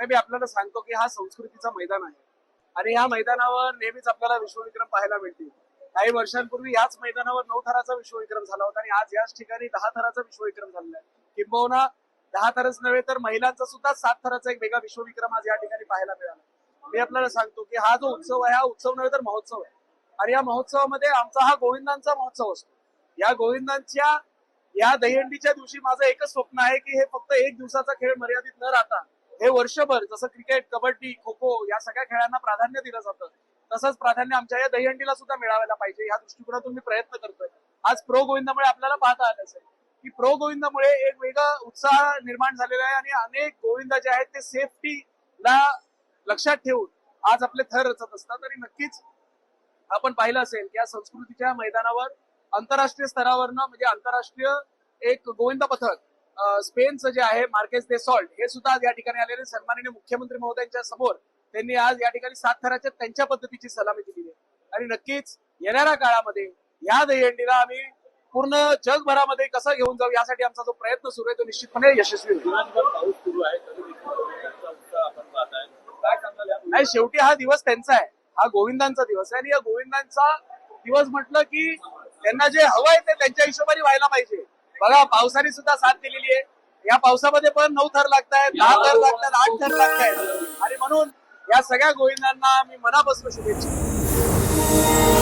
नाही मी आपल्याला सांगतो की हा संस्कृतीचा मैदान आहे. आणि या मैदानावर नेहमीच आपल्याला विश्वविक्रम पाहायला मिळतील. काही वर्षांपूर्वी याच मैदानावर नऊ थराचा विश्वविक्रम झाला होता आणि आज याच ठिकाणी दहा थराचा विश्वविक्रम झालेला आहे. किंबहुना दहा थरच नव्हे तर महिलांचा सुद्धा सात थराचा एक वेगळा विश्वविक्रम आज या ठिकाणी पाहायला मिळाला. मी आपल्याला सांगतो की हा जो उत्सव आहे हा उत्सव नव्हे तर महोत्सव आहे. आणि या महोत्सवामध्ये आमचा हा गोविंदांचा महोत्सव असतो. या गोविंदांच्या या दहीहंडीच्या दिवशी माझं एकच स्वप्न आहे की हे फक्त एक दिवसाचा खेळ मर्यादित न राहता हे वर्षभर जसं क्रिकेट कबड्डी खो खो या सगळ्या खेळांना प्राधान्य दिलं जातं. तसंच प्राधान्य आमच्या या दहीहंडीला सुद्धा मिळावायला पाहिजे. या दृष्टिकोनातून मी प्रयत्न करतोय. आज प्रो गोविंदामुळे आपल्याला पाहता आलं असेल की प्रो गोविंदामुळे एक वेगळा उत्साह निर्माण झालेला आहे आणि अनेक गोविंदा जे आहेत ते सेफ्टीला लक्षात ठेवून आज आपले थर रचत असतात. तरी नक्कीच आपण पाहिलं असेल की या संस्कृतीच्या मैदानावर आंतरराष्ट्रीय स्तरावरनं म्हणजे आंतरराष्ट्रीय एक गोविंद पथक स्पेनचं जे आहे मार्केस दे सॉल्ट हे सुद्धा आज या ठिकाणी आलेले सन्माननीय मुख्यमंत्री महोदयांच्या समोर त्यांनी आज या ठिकाणी सात थराच्या त्यांच्या पद्धतीची सलामी दिली आहे. आणि नक्कीच येणाऱ्या काळामध्ये या दहीहंडीला आम्ही पूर्ण जगभरामध्ये कसं घेऊन जाऊ यासाठी आमचा जो प्रयत्न सुरू आहे तो निश्चितपणे यशस्वी होईल. नाही शेवटी हा दिवस त्यांचा आहे. हा गोविंदांचा दिवस आहे. आणि या गोविंदांचा दिवस म्हटलं की त्यांना जे हवं आहे ते त्यांच्या हिशोबाने व्हायला पाहिजे. बघा पावसाने सुद्धा साथ दिलेली आहे. या पावसामध्ये पण नऊ थर लागतायत दहा थर लागतात आठ थर लागतायत. आणि म्हणून या सगळ्या गोविंदांना मी मनापासून शुभेच्छा